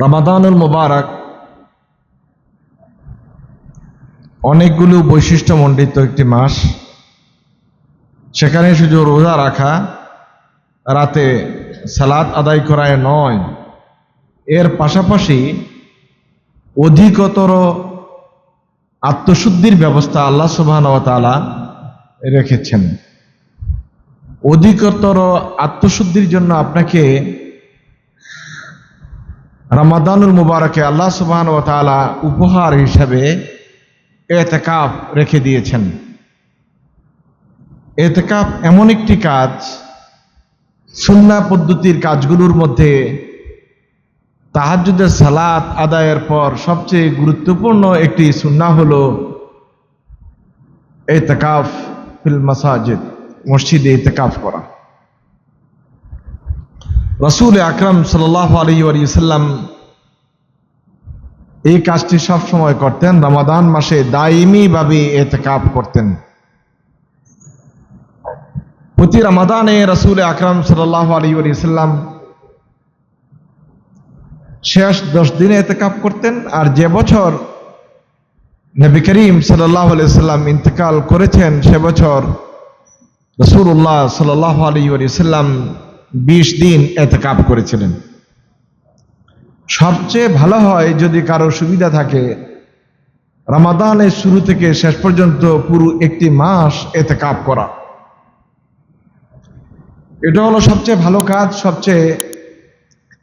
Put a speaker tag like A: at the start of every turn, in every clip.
A: রামাদানুল মোবারক অনেকগুলো বৈশিষ্ট্যমণ্ডিত একটি মাস। সেখানে শুধু রোজা রাখা, রাতে সালাদ আদায় করায় নয়, এর পাশাপাশি অধিকতর আত্মশুদ্ধির ব্যবস্থা আল্লাহ সুবহান তাআলা রেখেছেন। অধিকতর আত্মশুদ্ধির জন্য আপনাকে রামাদানুল মুবারকে আল্লাহ সুবহান ও তালা উপহার হিসাবে এতেকাফ রেখে দিয়েছেন। এতেকাফ এমন একটি কাজ সুন্না পদ্ধতির কাজগুলোর মধ্যে তাহাজ্জুদের সালাত আদায়ের পর সবচেয়ে গুরুত্বপূর্ণ একটি সুন্না হল এতেকাফ ফিল মাসাজিদ, মসজিদে এতেকাফ করা। রসুল আকরম সাল আলী সাল্লাম এই কাজটি সব সময় করতেন। রমাদান মাসে দায়মি ভাবে এতেকাপ করতেন। প্রতি রমাদানে রসুল আকরম সাল আলী সাল্লাম শেষ দশ দিনে এতেকাপ করতেন আর যে বছর নবী করিম সাল্লাহ সাল্লাম ইন্তেকাল করেছেন, সে বছর রসুল্লাহ সাল্লাহ আলী সাল্লাম বিশ দিন এতেকাপ করেছিলেন। সবচেয়ে ভালো হয় যদি কারও সুবিধা থাকে, রামাদানের শুরু থেকে শেষ পর্যন্ত পুরো একটি মাস এতেকাপ করা। এটা হলো সবচেয়ে ভালো কাজ, সবচেয়ে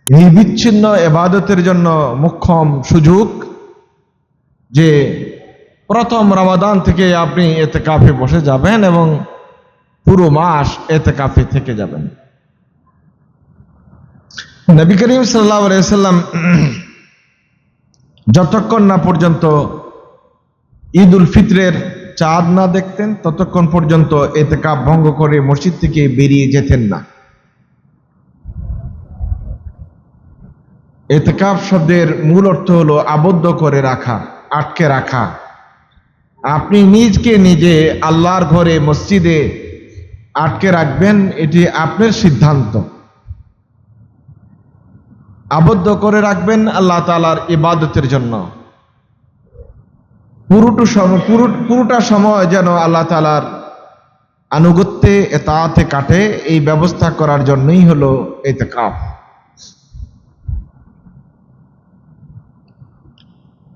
A: নির্বিচ্ছিন্ন এবাদতের জন্য মুখ্যম সুযোগ যে প্রথম রামাদান থেকে আপনি এতে কাফে বসে যাবেন এবং পুরো মাস এতে কাফে থেকে যাবেন। নবী করিম সাল্লাহ সাল্লাম যতক্ষণ না পর্যন্ত ঈদ উল ফিতরের চাঁদ না দেখতেন, ততক্ষণ পর্যন্ত এতে কাপ ভঙ্গ করে মসজিদ থেকে বেরিয়ে যেতেন না। এতেকাপ শব্দের মূল অর্থ হলো আবদ্ধ করে রাখা, আটকে রাখা। আপনি নিজকে নিজে আল্লাহর ঘরে মসজিদে আটকে রাখবেন, এটি আপনার সিদ্ধান্ত। আবদ্ধ করে রাখবেন আল্লাহ তালার ইবাদতের জন্য। পুরোটু পুরোটা সময় যেন আল্লাহ তালার আনুগত্যে এতাতে কাটে, এই ব্যবস্থা করার জন্যই হলো এতে কাপ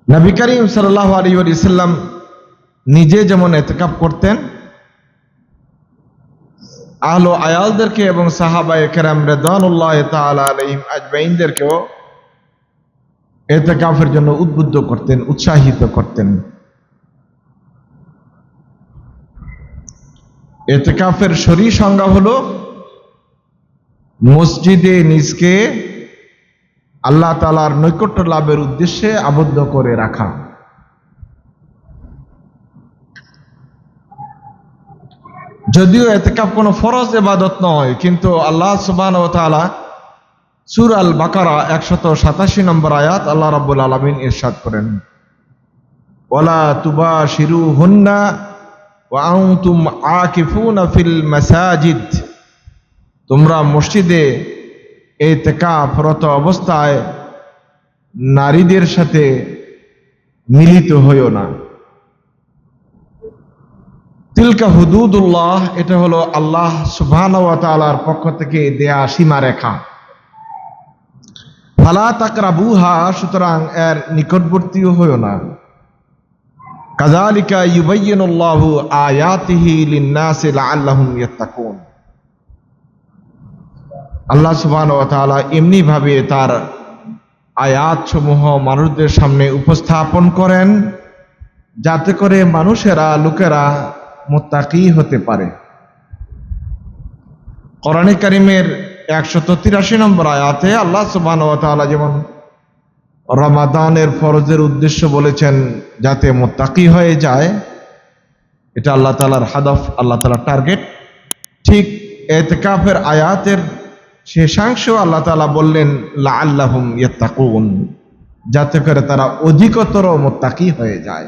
A: নবী করিম সাল্লাহ আলী সাল্লাম নিজে যেমন এতেকাপ করতেন আহলো আয়ালদেরকে এবং সাহাবা কেরাম রেদানুল্লাহ আলহিম আজমাইনদেরকেও এতেকাফের জন্য উদ্বুদ্ধ করতেন, উৎসাহিত করতেন। এতেকাফের শরী সংজ্ঞা হল, মসজিদে নিজকে আল্লাহ তালার নৈকট্য লাভের উদ্দেশ্যে আবদ্ধ করে রাখা। যদিও এতেকাপ কোনো ফরজ এবাদত নয়, কিন্তু আল্লাহ সুবান তালা সুর আল বাকারা একশত সাতাশি নম্বর আয়াত আল্লাহ রাবুল আলমিন ইরশাদ করেন। ওলা তুবা শিরু হুন্না ওয়াউতুম ফিল মাসাজিদ। তোমরা মসজিদে এই তেকাফরত অবস্থায় নারীদের সাথে মিলিত হইও না। তিলকা হুদুদুল্লাহ, এটা হলো আল্লাহ সুবহান তালার পক্ষ থেকে দেয়া সীমা রেখা ফালা তাকরা বুহা সুতরাং এর নিকটবর্তীও হইও না। কাজালিকা আয়াতিহি ইয়াত্তাকুন। আল্লাহ ওয়া তাআলা এমনি ভাবে তার আয়াত সমূহ মানুষদের সামনে উপস্থাপন করেন, যাতে করে মানুষেরা, লোকেরা মোত্তাকি হতে পারে। কোরআনে কারিমের একশত তিরাশি নম্বর আয়াতে আল্লাহ তাআলা যেমন রমাদানের ফরজের উদ্দেশ্য বলেছেন, যাতে মোত্তাকি হয়ে যায়, এটা আল্লাহ তালার হাদফ, আল্লাহ তালার টার্গেট। ঠিক এতেকাফের আয়াতের শেষাংশ আল্লাহ তালা বললেন লা আল্লাহুম ইয়াত্তাকুন, যাতে করে তারা অধিকতর মোত্তাকি হয়ে যায়।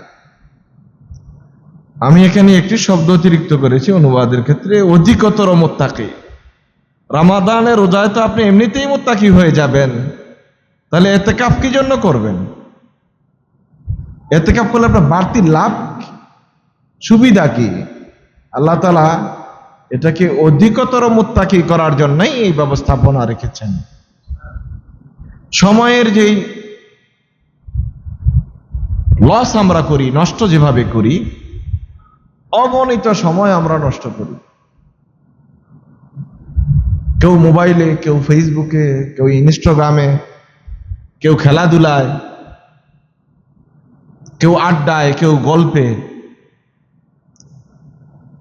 A: আমি এখানে একটি শব্দ অতিরিক্ত করেছি, অনুবাদের ক্ষেত্রে অধিকতর মোত্তাকি। রামাদানের রোজায় তো আপনি এমনিতেই মোত্তাকি হয়ে যাবেন। তাহলে এতেকাফ কি জন্য করবেন? এতেকাফ করলে আপনার বাড়তি লাভ সুবিধা কি? আল্লাহ তালা এটাকে অধিকতর মুত্তাকি করার জন্যই এই ব্যবস্থাপনা রেখেছেন। সময়ের যেই লস আমরা করি, নষ্ট যেভাবে করি অগণিত সময় আমরা নষ্ট করি। কেউ মোবাইলে, কেউ ফেসবুকে, কেউ ইনস্টাগ্রামে, কেউ খেলাধুলায়, কেউ আড্ডায়, কেউ গল্পে।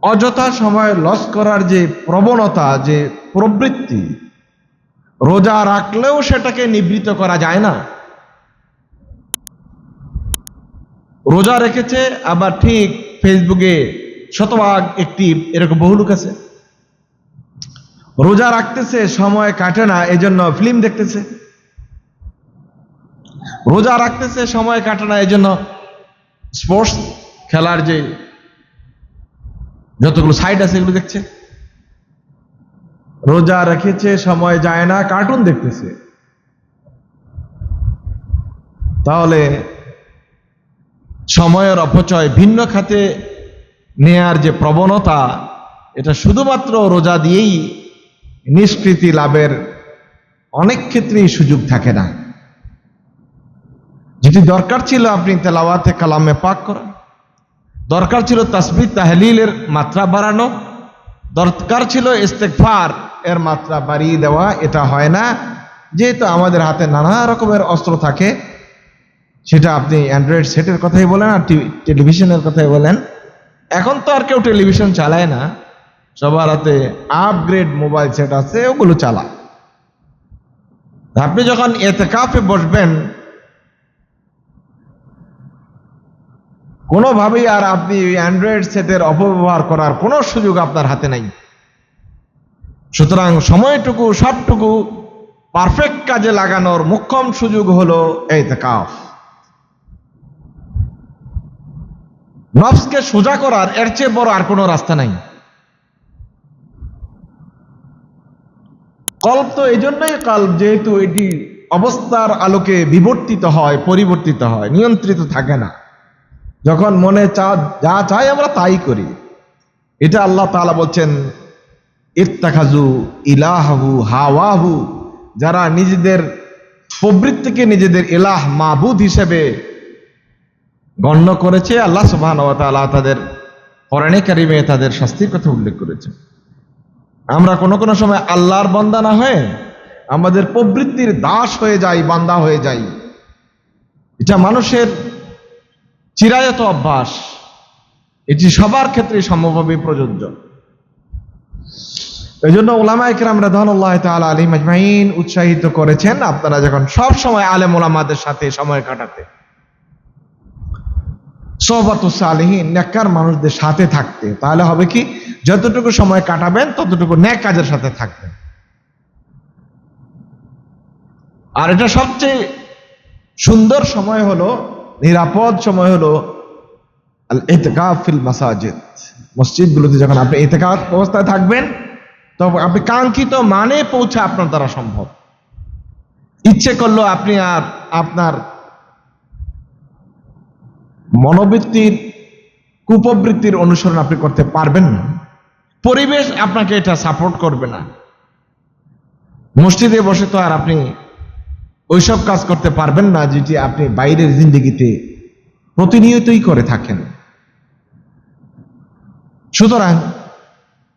A: অযথা সময় লস করার যে প্রবণতা, যে প্রবৃত্তি, রোজা রাখলেও সেটাকে নিবৃত্ত করা যায় না। রোজা রেখেছে, আবার ঠিক ফেসবুকে শতভাগ একটি এরকম বহু লোক আছে। রোজা রাখতেছে, সময় কাটে না, এজন্য ফিল্ম দেখতেছে। রোজা রাখতেছে, সময় কাটে না, এজন্য স্পোর্টস খেলার যে যতগুলো সাইট আছে এগুলো দেখছে। রোজা রেখেছে, সময় যায় না কার্টুন দেখতেছে। তাহলে সময়ের অপচয় ভিন্ন খাতে নেয়ার যে প্রবণতা, এটা শুধুমাত্র রোজা দিয়েই নিষ্কৃতি লাভের অনেক ক্ষেত্রেই সুযোগ থাকে না। যেটি দরকার ছিল আপনি তেলাওয়াতে কালামে পাক করেন দরকার ছিল তাসবির তাহলিলের মাত্রা বাড়ানো, দরকার ছিল ইস্তেকফার এর মাত্রা বাড়িয়ে দেওয়া, এটা হয় না। যেহেতু আমাদের হাতে নানা রকমের অস্ত্র থাকে সেটা আপনি অ্যান্ড্রয়েড সেটের কথাই বলেন আর টেলিভিশনের কথাই বলেন। এখন তো আর কেউ টেলিভিশন চালায় না। সবার হাতে আপগ্রেড মোবাইল সেট আছে, ওগুলো চালায়। আপনি যখন এতেকাফে বসবেন, কোনোভাবেই আর আপনি অ্যান্ড্রয়েড সেটের অপব্যবহার করার কোনো সুযোগ আপনার হাতে নাই। সুতরাং সময়টুকু, সবটুকু পারফেক্ট কাজে লাগানোর মুখ্যম সুযোগ হলো এতেকাফ নফসকে সোজা করার এর চেয়ে বড় আর কোনো রাস্তা নাই। কল্প তো এই জন্যই কাল্প যেহেতু এটি অবস্থার আলোকে বিবর্তিত হয়, পরিবর্তিত হয়, নিয়ন্ত্রিত থাকে না। যখন মনে চা, যা চাই আমরা তাই করি। এটা আল্লাহ তাআলা বলছেন ইত্তাখাজু ইলাহু হাওয়াহু যারা নিজেদের প্রবৃত্তিকে নিজেদের এলাহ মাবুদ হিসেবে গণ্য করেছে, আল্লাহ সুবহান তাআলা তাদের কোরআনে কারিমে তাদের শাস্তির কথা উল্লেখ করেছে। আমরা কোনো কোনো সময় আল্লাহর বান্দা না হয়ে আমাদের প্রবৃত্তির দাস হয়ে যাই, বান্দা হয়ে যাই। এটা মানুষের চিরায়ত অভ্যাস। এটি সবার ক্ষেত্রে সমভাবে প্রযোজ্য। এই জন্য ওলামা ইকরাম রাধানুল্লাহ তাআলা আলী মাজমাইন উৎসাহিত করেছেন আপনারা যখন সব সময় আলেম ওলামাদের সাথে সময় কাটাতে। সোহবাত সালেহীন, নেককার মানুষদের সাথে থাকতে। তাহলে হবে কি? যতটুকু সময় কাটাবেন, ততটুকু ন্যাক কাজের সাথে থাকবেন। আর এটা সবচেয়ে সুন্দর সময় হলো, নিরাপদ সময় হলো আল ফিল মাসাজিদ। মসজিদগুলোতে যখন আপনি ইতিকাফ অবস্থায় থাকবেন, তখন আপনি কাঙ্ক্ষিত মানে পৌঁছা আপনার দ্বারা সম্ভব। ইচ্ছে করল আপনি আর আপনার মনোবৃত্তির কুপবৃত্তির অনুসরণ আপনি করতে পারবেন না। পরিবেশ আপনাকে এটা সাপোর্ট করবে না। মসজিদে বসে তো আর আপনি ওইসব কাজ করতে পারবেন না যেটি আপনি বাইরের জিন্দগিতে প্রতিনিয়তই করে থাকেন। সুতরাং